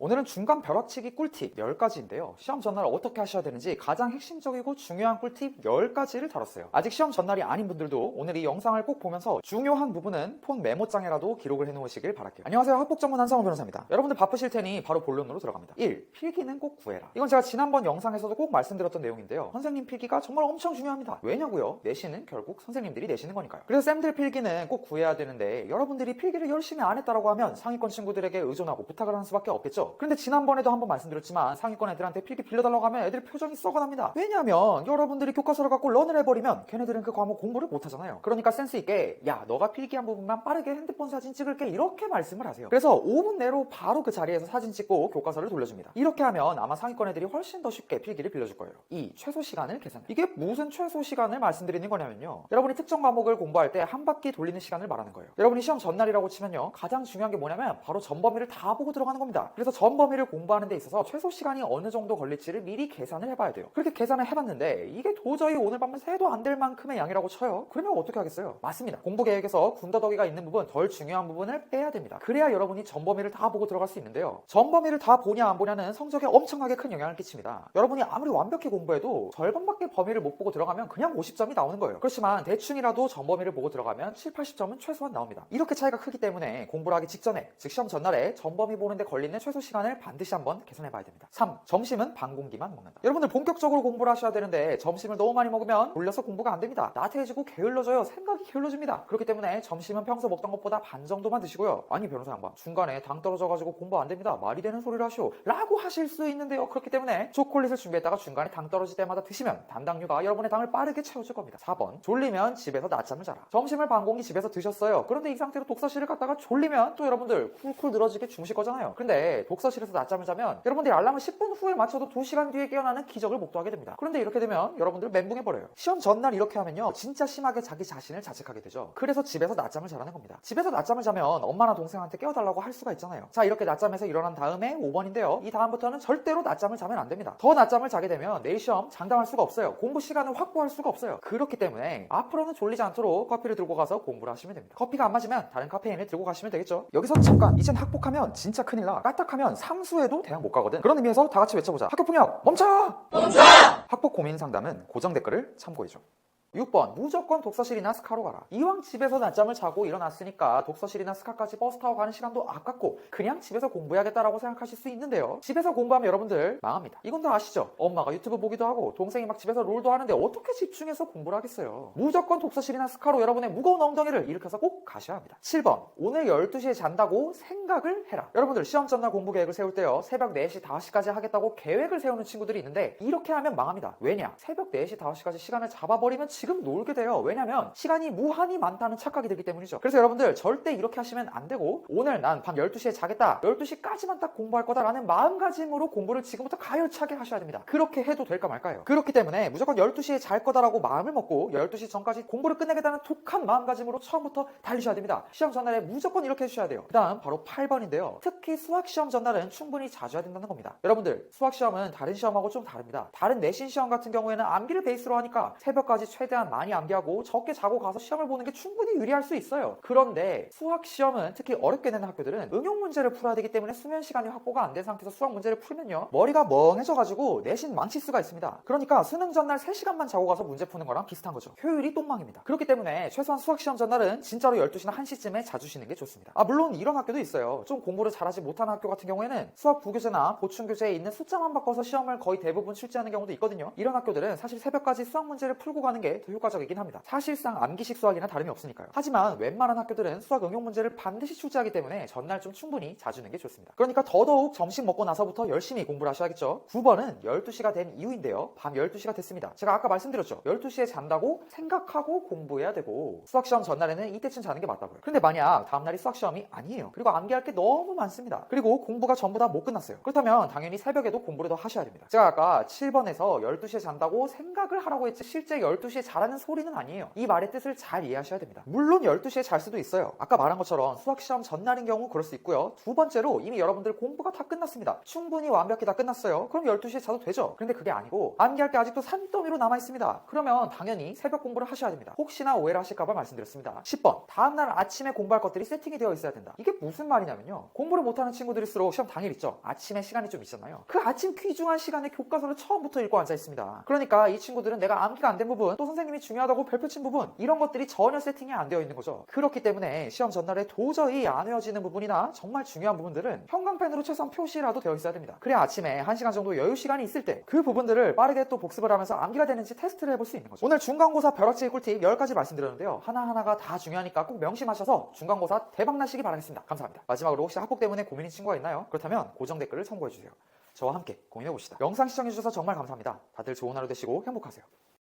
오늘은 중간 벼락치기 꿀팁 10가지인데요. 시험 전날 어떻게 하셔야 되는지 가장 핵심적이고 중요한 꿀팁 10가지를 다뤘어요. 아직 시험 전날이 아닌 분들도 오늘 이 영상을 꼭 보면서 중요한 부분은 폰 메모장에라도 기록을 해놓으시길 바랄게요. 안녕하세요. 학폭 전문 한상호 변호사입니다. 여러분들 바쁘실 테니 바로 본론으로 들어갑니다. 1. 필기는 꼭 구해라. 이건 제가 지난번 영상에서도 꼭 말씀드렸던 내용인데요. 선생님 필기가 정말 엄청 중요합니다. 왜냐고요? 내신은 결국 선생님들이 내시는 거니까요. 그래서 쌤들 필기는 꼭 구해야 되는데 여러분들이 필기를 열심히 안 했다라고 하면 상위권 친구들에게 의존하고 부탁을 하는 수밖에 없겠죠. 그런데 지난번에도 한번 말씀드렸지만 상위권 애들한테 필기 빌려달라고 하면 애들 표정이 썩어납니다. 왜냐하면 여러분들이 교과서를 갖고 런을 해버리면 걔네들은 그 과목 공부를 못하잖아요. 그러니까 센스 있게 야 너가 필기한 부분만 빠르게 핸드폰 사진 찍을게 이렇게 말씀을 하세요. 그래서 5분 내로 바로 그 자리에서 사진 찍고 교과서를 돌려줍니다. 이렇게 하면 아마 상위권 애들이 훨씬 더 쉽게 필기를 빌려줄 거예요. 2. 최소 시간을 계산. 이게 무슨 최소 시간을 말씀드리는 거냐면요. 여러분이 특정 과목을 공부할 때 한 바퀴 돌리는 시간을 말하는 거예요. 여러분이 시험 전날이라고 치면요. 가장 중요한 게 뭐냐면 바로 전 범위를 다 보고 들어가는 겁니다. 그래서 전 범위를 공부하는 데 있어서 최소 시간이 어느 정도 걸릴지를 미리 계산을 해봐야 돼요. 그렇게 계산을 해봤는데 이게 도저히 오늘 밤에 새도 안 될 만큼의 양이라고 쳐요. 그러면 어떻게 하겠어요? 맞습니다. 공부 계획에서 군더더기가 있는 부분, 덜 중요한 부분을 빼야 됩니다. 그래야 여러분이 전 범위를 다 보고 들어갈 수 있는데요. 전 범위를 다 보냐 안 보냐는 성적에 엄청나게 큰 영향을 끼칩니다. 여러분이 아무리 완벽히 공부해도 절반밖에 범위를 못 보고 들어가면 그냥 50점이 나오는 거예요. 그렇지만 대충이라도 전 범위를 보고 들어가면 7, 80점은 최소한 나옵니다. 이렇게 차이가 크기 때문에 공부를 하기 직전에, 즉 시험 전날에 전 범위 보는데 걸리는 최소 시간을 반드시 한번 계산해 봐야 됩니다. 3. 점심은 반 공기만 먹는다. 여러분들 본격적으로 공부를 하셔야 되는데 점심을 너무 많이 먹으면 졸려서 공부가 안 됩니다. 나태해지고 게을러져요. 생각이 게을러집니다. 그렇기 때문에 점심은 평소 먹던 것보다 반 정도만 드시고요. 아니 변호사 양반 중간에 당 떨어져가지고 공부 안 됩니다. 말이 되는 소리를 하시오. 라고 하실 수 있는데요. 그렇기 때문에 초콜릿을 준비했다가 중간에 당 떨어질 때마다 드시면 단당류가 여러분의 당을 빠르게 채워줄 겁니다. 4번 졸리면 집에서 낮잠을 자라. 점심을 반 공기 집에서 드셨어요. 그런데 이 상태로 독서실을 갔다가 졸리면 또 여러분들 쿨쿨 늘어지게 주무실 거잖아요. 근데 독 서실에서 낮잠을 자면 여러분들이 알람을 10분 후에 맞춰도 2시간 뒤에 깨어나는 기적을 목도하게 됩니다. 그런데 이렇게 되면 여러분들 멘붕해 버려요. 시험 전날 이렇게 하면요. 진짜 심하게 자기 자신을 자책하게 되죠. 그래서 집에서 낮잠을 자라는 겁니다. 집에서 낮잠을 자면 엄마나 동생한테 깨워달라고 할 수가 있잖아요. 자, 이렇게 낮잠에서 일어난 다음에 5번인데요. 이 다음부터는 절대로 낮잠을 자면 안 됩니다. 더 낮잠을 자게 되면 내일 시험 장담할 수가 없어요. 공부 시간을 확보할 수가 없어요. 그렇기 때문에 앞으로는 졸리지 않도록 커피를 들고 가서 공부를 하시면 됩니다. 커피가 안 맞으면 다른 카페인을 들고 가시면 되겠죠. 여기서 잠깐 이젠 학복하면 진짜 큰일 나. 까딱하면 상수에도 대학 못 가거든. 그런 의미에서 다 같이 외쳐보자. 학교 폭력 멈춰! 멈춰! 학복 고민 상담은 고정 댓글을 참고해줘. 6번. 무조건 독서실이나 스카로 가라. 이왕 집에서 낮잠을 자고 일어났으니까 독서실이나 스카까지 버스 타고 가는 시간도 아깝고 그냥 집에서 공부해야겠다라고 생각하실 수 있는데요. 집에서 공부하면 여러분들 망합니다. 이건 다 아시죠? 엄마가 유튜브 보기도 하고 동생이 막 집에서 롤도 하는데 어떻게 집중해서 공부를 하겠어요? 무조건 독서실이나 스카로 여러분의 무거운 엉덩이를 일으켜서 꼭 가셔야 합니다. 7번. 오늘 12시에 잔다고 생각을 해라. 여러분들 시험 전날 공부 계획을 세울 때요. 새벽 4시 5시까지 하겠다고 계획을 세우는 친구들이 있는데 이렇게 하면 망합니다. 왜냐? 새벽 4시 5시까지 시간을 잡아버리면 지금 놀게 돼요. 왜냐면 시간이 무한히 많다는 착각이 들기 때문이죠. 그래서 여러분들 절대 이렇게 하시면 안 되고 오늘 난 밤 12시에 자겠다. 12시까지만 딱 공부할 거다라는 마음가짐으로 공부를 지금부터 가열차게 하셔야 됩니다. 그렇게 해도 될까 말까요? 그렇기 때문에 무조건 12시에 잘 거다라고 마음을 먹고 12시 전까지 공부를 끝내겠다는 독한 마음가짐으로 처음부터 달리셔야 됩니다. 시험 전날에 무조건 이렇게 해주셔야 돼요. 그 다음 바로 8번인데요. 특히 수학 시험 전날은 충분히 자주 해야 된다는 겁니다. 여러분들 수학 시험은 다른 시험하고 좀 다릅니다. 다른 내신 시험 같은 경우에는 암기를 베이스로 하니까 새벽까지 최 대한 많이 암기하고 적게 자고 가서 시험을 보는 게 충분히 유리할 수 있어요. 그런데 수학 시험은 특히 어렵게 내는 학교들은 응용 문제를 풀어야 되기 때문에 수면 시간이 확보가 안 된 상태에서 수학 문제를 풀면요. 머리가 멍해져가지고 내신 망칠 수가 있습니다. 그러니까 수능 전날 3시간만 자고 가서 문제 푸는 거랑 비슷한 거죠. 효율이 똥망입니다. 그렇기 때문에 최소한 수학 시험 전날은 진짜로 12시나 1시쯤에 자주 쉬는 게 좋습니다. 아 물론 이런 학교도 있어요. 좀 공부를 잘하지 못하는 학교 같은 경우에는 수학 부교재나 보충 교재에 있는 숫자만 바꿔서 시험을 거의 대부분 출제하는 경우도 있거든요. 이런 학교들은 사실 새벽까지 수학 문제를 풀고 가는 게더 효과적이긴 합니다. 사실상 암기식 수학이나 다름이 없으니까요. 하지만 웬만한 학교들은 수학 응용 문제를 반드시 출제하기 때문에 전날 좀 충분히 자주 는 게 좋습니다. 그러니까 더더욱 점심 먹고 나서부터 열심히 공부를 하셔야겠죠. 9번은 12시가 된 이유인데요. 밤 12시가 됐습니다. 제가 아까 말씀드렸죠. 12시에 잔다고 생각하고 공부해야 되고 수학 시험 전날에는 이때쯤 자는 게 맞다고요. 근데 만약 다음날이 수학 시험이 아니에요. 그리고 암기할 게 너무 많습니다. 그리고 공부가 전부 다 못 끝났어요. 그렇다면 당연히 새벽에도 공부를 더 하셔야 됩니다. 제가 아까 7번에서 12시에 잔다고 생각을 하라고 했지 실제 12시에 잘하는 소리는 아니에요. 이 말의 뜻을 잘 이해하셔야 됩니다. 물론 12시에 잘 수도 있어요. 아까 말한 것처럼 수학 시험 전날인 경우 그럴 수 있고요. 두 번째로 이미 여러분들 공부가 다 끝났습니다. 충분히 완벽히 다 끝났어요. 그럼 12시에 자도 되죠. 그런데 그게 아니고 암기할 게 아직도 산더미로 남아 있습니다. 그러면 당연히 새벽 공부를 하셔야 됩니다. 혹시나 오해를 하실까봐 말씀드렸습니다. 10번 다음날 아침에 공부할 것들이 세팅이 되어 있어야 된다. 이게 무슨 말이냐면요. 공부를 못하는 친구들일수록 시험 당일 있죠. 아침에 시간이 좀 있잖아요. 그 아침 귀중한 시간에 교과서를 처음부터 읽고 앉아 있습니다. 그러니까 이 친구들은 내가 암기가 안 된 부분, 또 선생님 이 중요하다고 별표 친 부분 이런 것들이 전혀 세팅이 안 되어 있는 거죠. 그렇기 때문에 시험 전날에 도저히 안 외워지는 부분이나 정말 중요한 부분들은 형광펜으로 최소한 표시라도 되어 있어야 됩니다. 그래야 아침에 1시간 정도 여유 시간이 있을 때 그 부분들을 빠르게 또 복습을 하면서 암기가 되는지 테스트를 해볼 수 있는 거죠. 오늘 중간고사 벼락치기 꿀팁 10가지 말씀드렸는데요. 하나하나가 다 중요하니까 꼭 명심하셔서 중간고사 대박 나시기 바라겠습니다. 감사합니다. 마지막으로 혹시 학폭 때문에 고민인 친구가 있나요? 그렇다면 고정 댓글을 첨부해주세요. 저와 함께 고민해봅시다. 영상 시청해주셔서 정말 감사합니다. 다들 좋은 하루 되시고 행복하세요.